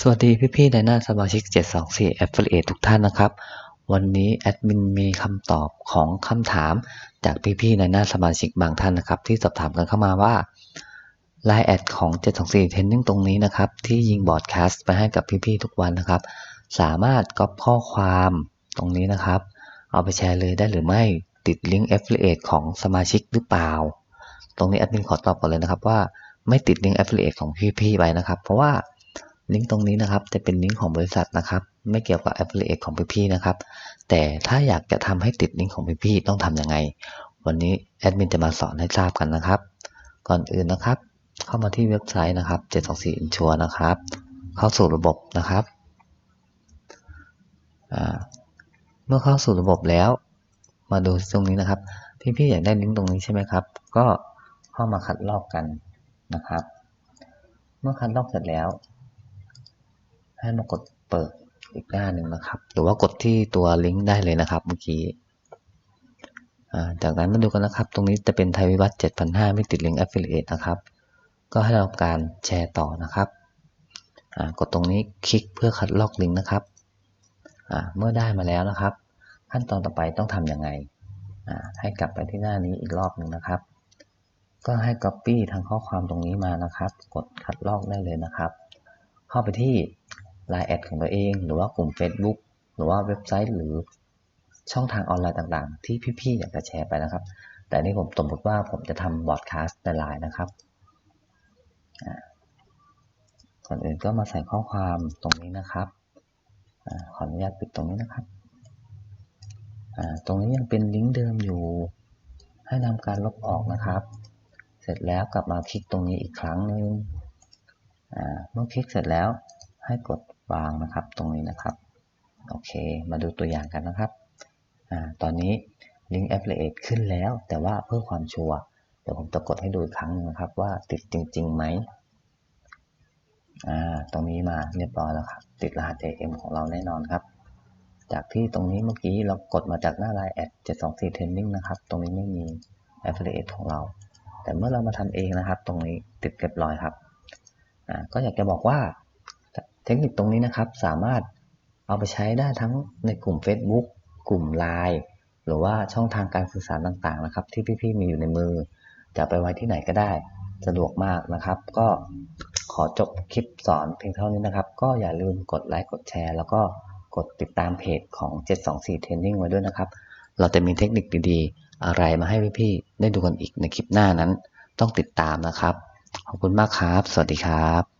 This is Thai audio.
สวัสดีพี่ๆในหน้าสมาชิก 724 Affiliate ทุกท่านนะครับ วันนี้แอดมินมีคำตอบของคำถามจากพี่ๆในหน้าสมาชิกบางท่านนะครับ ที่สอบถามกันเข้ามาว่า Line แอดของ 724 Training ตรงนี้นะครับ ที่ยิงบอร์ดแคสต์ไปให้กับพี่ๆทุกวันนะครับ สามารถก๊อปข้อความตรงนี้นะครับ เอาไปแชร์เลยได้หรือไม่ติดลิงก์ Affiliate ของสมาชิกหรือเปล่า ตรงนี้แอดมินขอตอบก่อนเลยนะครับว่าไม่ติดลิงก์ Affiliate ของพี่ๆไว้นะครับ เพราะว่า ลิงก์ตรงนี้นะครับจะเป็นลิงก์ของบริษัทนะครับ ไม่เกี่ยวกับ Affiliate ของพี่ๆนะครับ แต่ถ้าอยากจะทำให้ติดลิงก์ของพี่ๆต้องทำยังไง วันนี้แอดมินจะมาสอนให้ทราบกันนะครับ ก่อนอื่นนะครับ เข้ามาที่เว็บไซต์นะครับ724 Insure นะครับ เข้าสู่ระบบนะครับเมื่อเข้าสู่ระบบแล้ว มาดูตรงนี้นะครับ พี่ๆอยากได้ลิงก์ตรงนี้ใช่ไหมครับ ก็เข้ามาคัดลอกกันนะครับ เมื่อคัดลอกเสร็จแล้ว ให้มากดเปิดอีกหน้าหนึ่งนะครับ หรือว่ากดที่ตัวลิงก์ได้เลยนะครับเมื่อกี้จากนั้นมาดูกันนะครับ ตรงนี้จะเป็นไทยวิวัฒน์7,500 ไม่ติดลิงก์ Affiliate นะครับ ก็ให้เราการแชร์ต่อนะครับ กดตรงนี้คลิกเพื่อคัดลอกลิงก์นะครับ เมื่อได้มาแล้วนะครับ ขั้นตอนต่อไปต้องทำยังไง ให้กลับไปที่หน้านี้อีกรอบหนึ่งนะครับ ก็ให้ Copy ทางข้อความตรงนี้มานะครับ กดคัดลอกได้เลยนะครับ เข้าไปที่ Line แอดของตัวเอง หรือว่ากลุ่ม Facebook หรือว่าเว็บไซต์หรือช่องทางออนไลน์ต่างๆ ที่พี่ๆอยากจะแชร์ไปนะครับ แต่นี่ผมสมมติว่าผมจะทำบอดคาสต์ในไลน์นะครับอ่าก่อนอื่นก็มาใส่ข้อความตรงนี้นะครับอขออนุญาตปิดตรงนี้นะครับ ตรงนี้ยังเป็นลิงก์เดิมอยู่ ให้ทำการลบออกนะครับ เสร็จแล้วกลับมาคลิกตรงนี้อีกครั้งหนึ่งเมื่อคลิกเสร็จแล้ว ให้กดวางนะครับตรงนี้นะครับ โอเค มาดูตัวอย่างกันนะครับอ่าตอนนี้ลิงก์ Affiliate ขึ้นแล้ว แต่ว่าเพื่อความชัวร์เดี๋ยวผมจะกดให้ดูอีกครั้งหนึงนะครับ ว่าติดจริงๆไหมอ่าตรงนี้มาเรียบร้อยแล้วครับ ติดรหัส AM ของเราแน่นอนครับ จากที่ตรงนี้เมื่อกี้เรากดมาจากหน้า Line แอด724 Training นะครับ ตรงนี้ไม่มี Affiliate ของเรา แต่เมื่อเรามาทำเองนะครับ ตรงนี้ติดเรียบร้อยครับอ่าก็อยากจะบอกว่า เทคนิคตรงนี้นะครับสามารถเอาไปใช้ได้ทั้งในกลุ่ม Facebook กลุ่ม Line หรือว่าช่องทางการสื่อสารต่างๆนะครับ ที่พี่ๆมีอยู่ในมือ จะไปไว้ที่ไหนก็ได้สะดวกมากนะครับ ก็ขอจบคลิปสอนเพียงเท่านี้นะครับ ก็อย่าลืมกดไลค์กดแชร์ แล้วก็กดติดตามเพจของ 724 Training ไว้ด้วยนะครับ เราจะมีเทคนิคดีๆ อะไรมาให้พี่ๆได้ดูกันอีกในคลิปหน้านั้น ต้องติดตามนะครับ ขอบคุณมากครับ สวัสดีครับ